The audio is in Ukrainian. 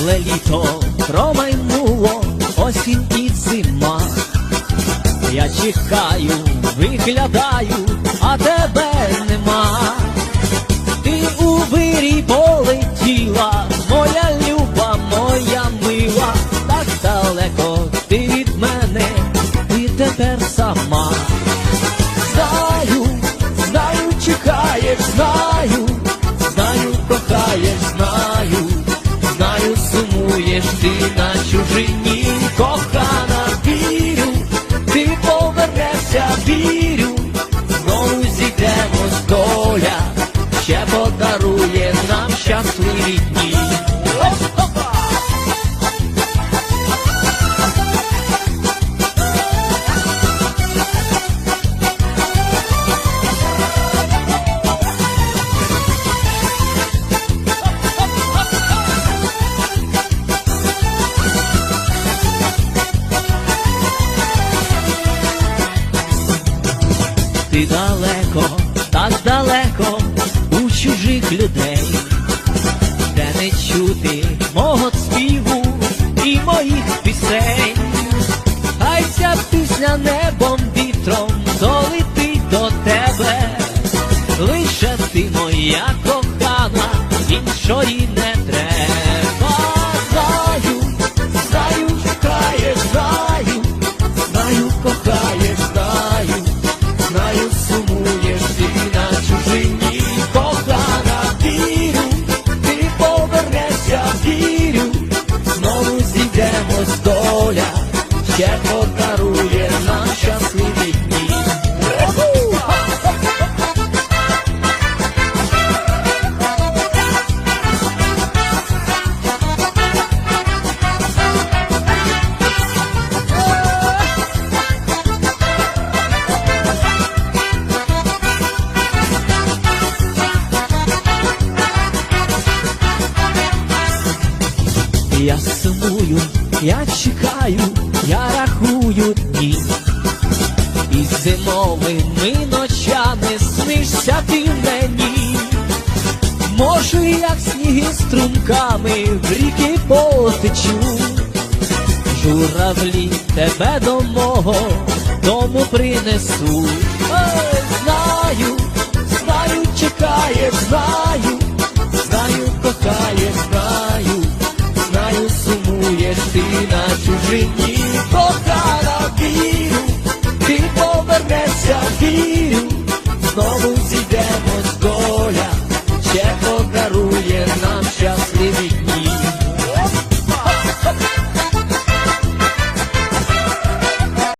Минуле літо промайнуло осінь і зима. Я чекаю, виглядаю, а тебе нема. На чужині, кохана, вірю, ти повернешся, вірю, Ти далеко, так далеко у чужих людей, де не чути мого співу і моїх пісень. Хай ця пісня небом вітром долетить до тебе, лише ти моя кохана, іншої не ще подарує нам щасливі дні. Я сумую, я чекаю, я рахую дні. І зимовими ночами снишся ти мені. Може, як сніги струмками в ріки потечу. Журавлі тебе до мого дому принесу. Ой, знаю, знаю, сумуєш ти на чужині, кохана вірю, ти повернешся,